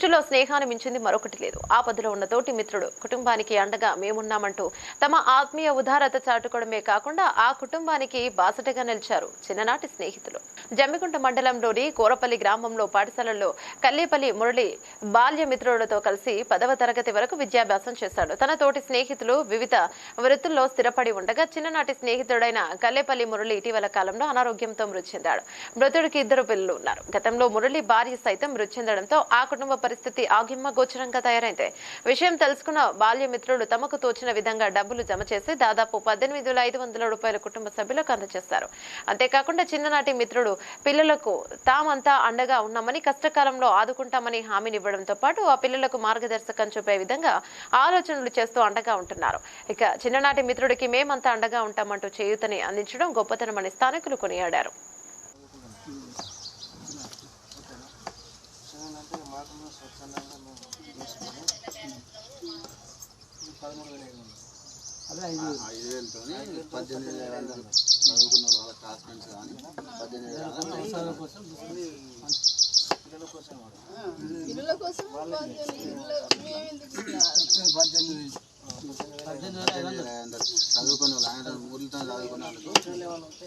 స్నేహాన్ని మించింది మరొకటి లేదు. ఆపదలో ఉన్న తోటి మిత్రుడు కుటుంబానికి అండగా మేమున్నామంటూ తమ ఆత్మీయ ఉదారత చాటుకోవడమే కాకుండా ఆ కుటుంబానికి బాసటగా నిలిచారు చిన్ననాటి స్నేహితులు. జమ్మికుంట మండలంలోని కోరపల్లి గ్రామంలో పాఠశాలలో కల్లేపల్లి మురళి బాల్య మిత్రులతో కలిసి పదవ తరగతి వరకు విద్యాభ్యాసం చేశాడు. తన తోటి స్నేహితులు వివిధ వృత్తుల్లో స్థిరపడి ఉండగా చిన్ననాటి స్నేహితుడైన కల్లేపల్లి మురళి ఇటీవల కాలంలో అనారోగ్యంతో మృతి చెందాడు. మృతుడికి ఇద్దరు పిల్లలు ఉన్నారు. గతంలో మురళి భార్య సైతం మృతి చెందడంతో ఆ కుటుంబ పరిస్థితి ఆగిమ్మ గోచరంగా తయారైంది. విషయం తెలుసుకున్న బాల్య మిత్రులు తమకు తోచిన విధంగా డబ్బులు జమ చేసి దాదాపు పద్దెనిమిది వేల ఐదు వందల రూపాయల కుటుంబ సభ్యులకు అందజేశారు. అంతేకాకుండా చిన్ననాటి మిత్రుడు పిల్లలకు తామంతా అండగా ఉన్నామని కష్టకాలంలో ఆదుకుంటామని హామీనివ్వడంతో పాటు ఆ పిల్లలకు మార్గదర్శకం చూపే విధంగా ఆలోచనలు చేస్తూ అండగా ఉంటున్నారు. ఇక చిన్ననాటి మిత్రుడికి మేమంతా అండగా ఉంటామంటూ చేయూతని అందించడం గొప్పతనమని స్థానికులు కొనియాడారు. అదే ఐదు ఐదు వేలతోని పద్దెనిమిది వేల వందలు. చదువుకున్న వాళ్ళ క్లాస్మేట్స్ కానీ పద్దెనిమిది వేల వందలు. కోసం పిల్లల కోసం ఇల్లు. మేమెందుకు ఇవ్వాలి? పద్దెనిమిది పద్దెనిమిది వేల ఐదు వందలు. పద్దెనిమిది వందలు. చదువుకున్న వాళ్ళు ఆయన ఊర్లతో చదువుకున్న వాళ్ళకు